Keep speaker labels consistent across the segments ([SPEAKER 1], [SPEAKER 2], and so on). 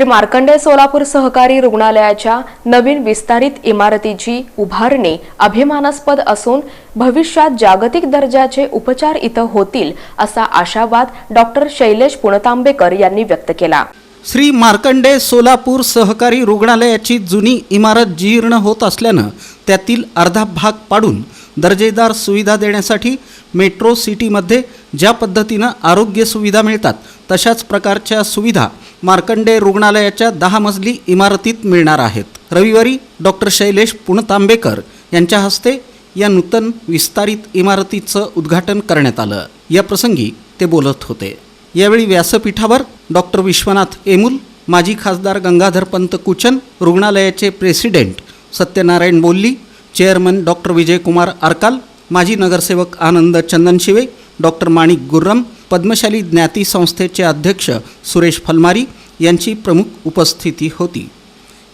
[SPEAKER 1] श्री मार्कंडे सोलापूर सहकारी रुग्णालयाच्या नवीन विस्तारित इमारतीची उभारणी अभिमानास्पद असून भविष्यात जागतिक दर्जाचे उपचार इथं होतील असा आशावाद डॉक्टर शैलेश पुणतांबेकर यांनी व्यक्त केला.
[SPEAKER 2] श्री मार्कंडे सोलापूर सहकारी रुग्णालयाची जुनी इमारत जीर्ण होत असल्यानं त्यातील अर्धा भाग पाडून दर्जेदार सुविधा देण्यासाठी मेट्रो सिटीमध्ये ज्या पद्धतीनं आरोग्य सुविधा मिळतात तशाच प्रकारच्या सुविधा मार्कंडे रुग्णालयाच्या दहा मजली इमारतीत मिळणार आहेत. रविवारी डॉक्टर शैलेश पुणतांबेकर यांच्या हस्ते या नूतन विस्तारित इमारतीचं उद्घाटन करण्यात आलं. या प्रसंगी ते बोलत होते. यावेळी व्यासपीठावर डॉक्टर विश्वनाथ एमुल माजी खासदार गंगाधर पंत कुचन रुग्णालयाचे प्रेसिडेंट सत्यनारायण बोल्ली चेअरमन डॉक्टर विजयकुमार आरकाल माजी नगरसेवक आनंद चंदनशिवे डॉक्टर माणिक गुर्रम पद्मशाली ज्ञाती संस्थेचे अध्यक्ष सुरेश फलमारी यांची प्रमुख उपस्थिती होती.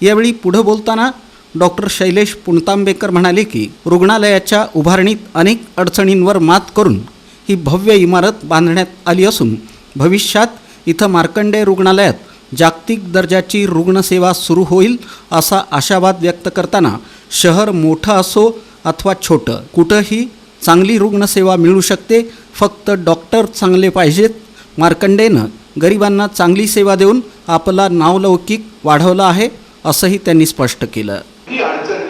[SPEAKER 2] यावेळी पुढं बोलताना डॉक्टर शैलेश पुणतांबेकर म्हणाले की रुग्णालयाच्या उभारणीत अनेक अडचणींवर मात करून ही भव्य इमारत बांधण्यात आली असून भविष्यात इथं मार्कंडे रुग्णालयात जागतिक दर्जाची रुग्णसेवा सुरू होईल असा आशावाद व्यक्त करताना शहर मोठं असो अथवा छोटं कुठंही चांगली रुग्णसेवा मिळू शकते. फक्त डॉक्टर चांगले पाहिजेत. मार्कंडेनं गरिबांना चांगली सेवा देऊन आपला नावलौकिक वाढवला आहे असंही त्यांनी स्पष्ट केलं.
[SPEAKER 3] अडचणी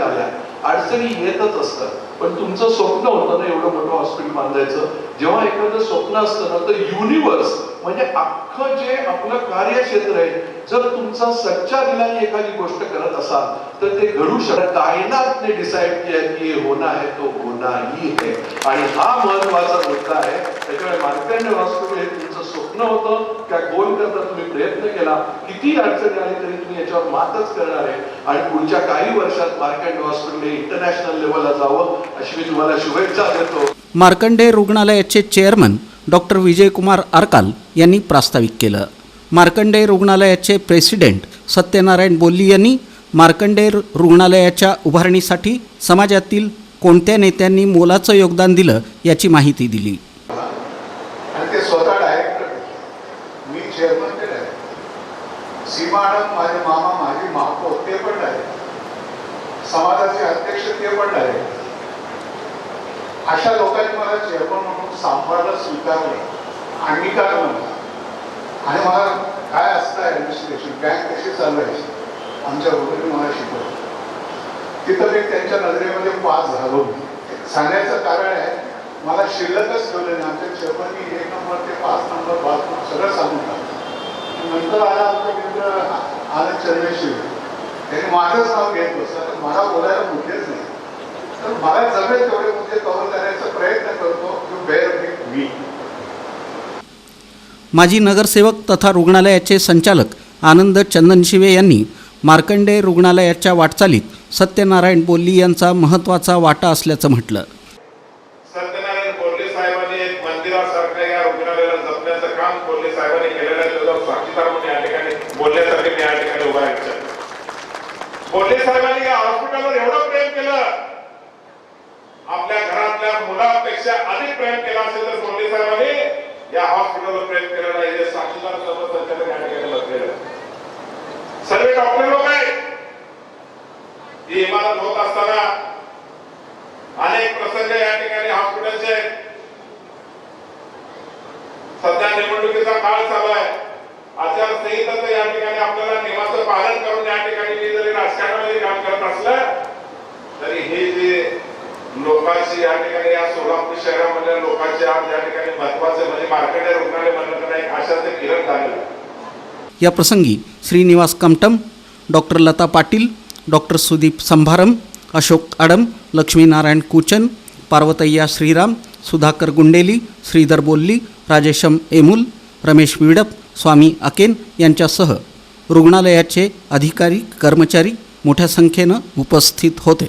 [SPEAKER 3] अडचणी येतच असतात पण तुमचं स्वप्न होतं ना एवढं मोठं हॉस्पिटल बांधायचं. जेव्हा एखादं स्वप्न असतं ना तर युनिवर्स म्हणजे अख्खं जे आपलं कार्यक्षेत्र आहे जर तुमचा सच्चा दिलाने एखादी गोष्ट करत असाल तर ते घडू शकत. कायनातने डिसाईड किया की हे होना है तो होना ही है आणि हा महत्त्वाचा मुद्दा आहे. त्याच्यामुळे मार्कंड वास्तव हे तुमचं स्वप्न होतं. त्या गोल करता तुम्ही प्रयत्न केला. किती अडचणी आली तरी तुम्ही याच्यावर मातच करणार आहे. आणि पुढच्या काही वर्षात मार्कंड हॉस्पिटल हे इंटरनॅशनल लेवलला जावं अशी मी तुम्हाला शुभेच्छा देतो.
[SPEAKER 2] मार्कंडे रुग्णालयाचे चेअरमन डॉक्टर विजयकुमार आरकाल यांनी प्रास्ताविक केलं. मार्कंडे रुग्णालयाचे प्रेसिडेंट सत्यनारायण बोल्ली यांनी मार्कंडे रुग्णालयाच्या उभारणीसाठी समाजातील कोणत्या नेत्यांनी मोलाचं योगदान दिलं याची माहिती दिली.
[SPEAKER 4] ते स्वतः मी चेअरमन माझे मामा माझी महापौर ते पण आहे समाजाचे अध्यक्ष ते पण आहे अशा लोकांनी मला चेअरमन म्हणून सांभाळलं स्वीकारलं. अंगीकार म्हणला आणि मला काय असतं ॲडमिनिस्ट्रेशन बँक कशी चालवायची? आमच्या वडिलांनी मला शिकवलं. तिथं मी त्यांच्या नजरेमध्ये पास झालो. सांगण्याचं सांगायचं कारण आहे मला शिल्लकच ठेवलं नाही. आमच्या चेअरमननी एक नंबर ते पाच नंबर पाच नंबर सगळं सांगून टाकलं. नंतर आला आमचा मित्र आनंद चंद्रशिव. त्यांनी माझंच नाव घेत बसलं तर मला बोलायला मुद्देच नाही. तर मला जमेल तेवढे मुद्दे कव्हर करण्याचा प्रयत्न करतो टू बेअर विथ मी.
[SPEAKER 2] माजी नगरसेवक तथा रुग्णालयाचे संचालक आनंद चंदनशिवे यांनी मार्कंडे रुग्णालयाच्या वाटचालीत सत्यनारायण बोल्ली यांचा महत्त्वाचा वाटा असल्याचं म्हटलं.
[SPEAKER 5] सत्यनारायण साहेबांनी एक मंदिरासारखं या रुग्णालयाला जपण्याचं काम कोल्हे साहेबांनी केलेलं आहे. त्याचा साक्षीदार म्हणून या ठिकाणी मी या ठिकाणी उभा आहे कोल्हे साहेबांनी या हॉस्पिटलवर एवढं पेक्षा अधिक प्रयत्न केला असेल तर कोल्हे साहेबांनी या हॉस्पिटलवर प्रयत्न केलेलं आहे हे साक्षीदार सर्व संचालक या ठिकाणी बसलेले सर्व डॉक्टर लोक आहेत. ही इमारत होत असताना अनेक प्रसंग या ठिकाणी हॉस्पिटलचे सध्या निवडणुकीचा काळ चालू आहे. आचारसंहितेचं या ठिकाणी आपल्याला नियमाचं पालन करून या ठिकाणी मी जरी राजकारणामध्ये काम करत असलं तरी हे जे लोकांची या ठिकाणी या सोलापूर शहरामधल्या लोकांचे आज या ठिकाणी महत्त्वाचे म्हणजे मार्केट रुग्णालय म्हणलं तर अशा ते किरण झालेलं
[SPEAKER 2] या प्रसंगी श्रीनिवास कमटम डॉक्टर लता पाटील डॉक्टर सुदीप संभारम अशोक आडम लक्ष्मीनारायण कुचन पार्वतय्या श्रीराम सुधाकर गुंडेली श्रीधर बोल्ली राजेशम एमुल रमेश विडप स्वामी अकेन यांच्यासह रुग्णालयाचे अधिकारी कर्मचारी मोठ्या संख्येनं उपस्थित होते.